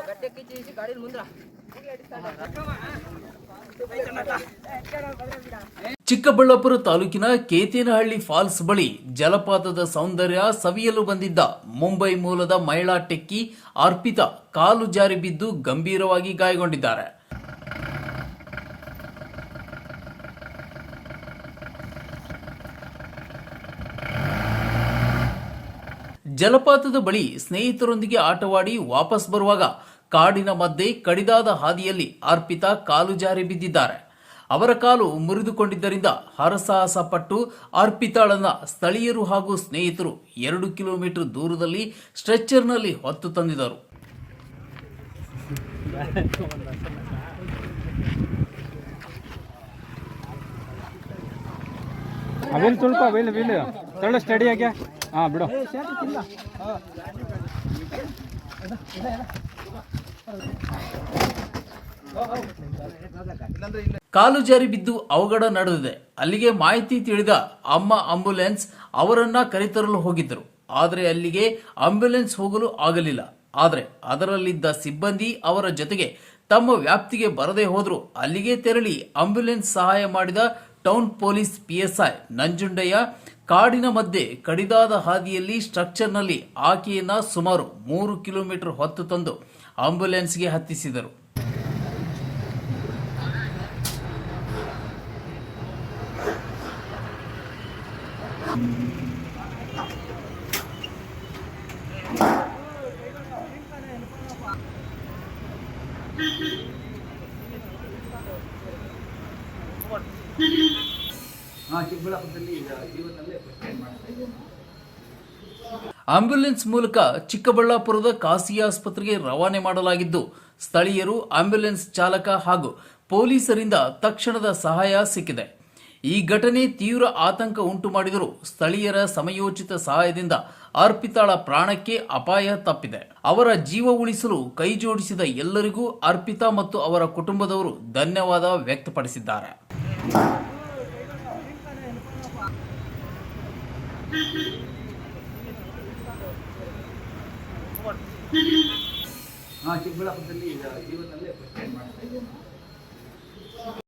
గట్టెక్కించేసి గాడీలు ముందరా ಚಿಕ್ಕಬಳ್ಳಾಪುರ ತಾಲೂಕಿನ ಕೇತೇನಹಳ್ಳಿ ಫಾಲ್ಸ್ ಬಳಿ ಜಲಪಾತದ ಸೌಂದರ್ಯ ಸವಿಯಲು ಬಂದಿದ್ದ ಮುಂಬೈ ಮೂಲದ ಮಹಿಳಾ ಟೆಕ್ಕಿ ಅರ್ಪಿತಾ ಕಾಲು ಜಾರಿ ಬಿದ್ದು ಗಂಭೀರವಾಗಿ ಗಾಯಗೊಂಡಿದ್ದಾರೆ ಜಲಪಾತದ ಬಳಿ ಸ್ನೇಹಿತರೊಂದಿಗೆ ಆಟವಾಡಿ ವಾಪಸ್ ಬರುವಾಗ ಕಾಡಿನ ಮಧ್ಯೆ ಕಡಿದಾದ ಹಾದಿಯಲ್ಲಿ ಅರ್ಪಿತಾ ಕಾಲು ಜಾರಿ ಬಿದ್ದಿದ್ದಾರೆ. ಅವರ ಕಾಲು ಮುರಿದುಕೊಂಡಿದ್ದರಿಂದ ಹರಸಾಹಸ ಪಟ್ಟು ಅರ್ಪಿತಾಳನ್ನ ಸ್ಥಳೀಯರು ಹಾಗೂ ಸ್ನೇಹಿತರು ಎರಡು ಕಿಲೋಮೀಟರ್ ದೂರದಲ್ಲಿ ಸ್ಟ್ರೆಚರ್ನಲ್ಲಿ ಹೊತ್ತು ತಂದಿದರು ಅವೇನು ಸ್ವಲ್ಪ ತಳ್ಳು ಸ್ಟಡಿಯಾಗೆ ಹಾಂ, ಬಿಡು. ಕಾಲು ಜಾರಿ ಬಿದ್ದು ಅವಘಡ ನಡೆದಿದೆ. ಅಲ್ಲಿಗೆ ಮಾಹಿತಿ ತಿಳಿದ ಅಮ್ಮ ಆಂಬ್ಯುಲೆನ್ಸ್ ಅವರನ್ನ ಕರೆತರಲು ಹೋಗಿದ್ದರು. ಆದರೆ ಅಲ್ಲಿಗೆ ಆಂಬ್ಯುಲೆನ್ಸ್ ಹೋಗಲು ಆಗಲಿಲ್ಲ. ಆದರೆ ಅದರಲ್ಲಿದ್ದ ಸಿಬ್ಬಂದಿ ಅವರ ಜೊತೆಗೆ ತಮ್ಮ ವ್ಯಾಪ್ತಿಗೆ ಬರದೇ ಹೋದ್ರು. ಅಲ್ಲಿಗೆ ತೆರಳಿ ಆಂಬ್ಯುಲೆನ್ಸ್ ಸಹಾಯ ಮಾಡಿದ ಟೌನ್ ಪೊಲೀಸ್ ಪಿಎಸ್ಐ ನಂಜುಂಡಯ್ಯ ಕಾಡಿನ ಮಧ್ಯೆ ಕಡಿದಾದ ಹಾದಿಯಲ್ಲಿ ಸ್ಟ್ರಕ್ಚರ್ನಲ್ಲಿ ಆಕೆಯನ್ನ ಸುಮಾರು ಮೂರು ಕಿಲೋಮೀಟರ್ ಹೊತ್ತು ತಂದು ಆಂಬ್ಯುಲೆನ್ಸ್ಗೆ ಹತ್ತಿಸಿದರು. ಆಂಬ್ಯುಲೆನ್ಸ್ ಮೂಲಕ ಚಿಕ್ಕಬಳ್ಳಾಪುರದ ಖಾಸಗಿ ಆಸ್ಪತ್ರೆಗೆ ರವಾನೆ ಮಾಡಲಾಗಿದ್ದು, ಸ್ಥಳೀಯರು ಆಂಬ್ಯುಲೆನ್ಸ್ ಚಾಲಕ ಹಾಗೂ ಪೊಲೀಸರಿಂದ ತಕ್ಷಣದ ಸಹಾಯ ಸಿಕ್ಕಿದೆ. ಈ ಘಟನೆ ತೀವ್ರ ಆತಂಕ ಉಂಟು ಮಾಡಿದರೂ ಸ್ಥಳೀಯರ ಸಮಯೋಚಿತ ಸಹಾಯದಿಂದ ಅರ್ಪಿತಾಳ ಪ್ರಾಣಕ್ಕೆ ಅಪಾಯ ತಪ್ಪಿದೆ. ಅವರ ಜೀವ ಉಳಿಸಲು ಕೈಜೋಡಿಸಿದ ಎಲ್ಲರಿಗೂ ಅರ್ಪಿತಾ ಮತ್ತು ಅವರ ಕುಟುಂಬದವರು ಧನ್ಯವಾದ ವ್ಯಕ್ತಪಡಿಸಿದ್ದಾರೆ. ಚಿಕ್ಕಬಳ್ಳಾಪುರದಲ್ಲಿ ಈಗ ಜೀವನದಲ್ಲೇ ಫಸ್ಟ್ ಟೈಮ್ ಮಾಡ್ತಾ ಇದ್ದೀನಿ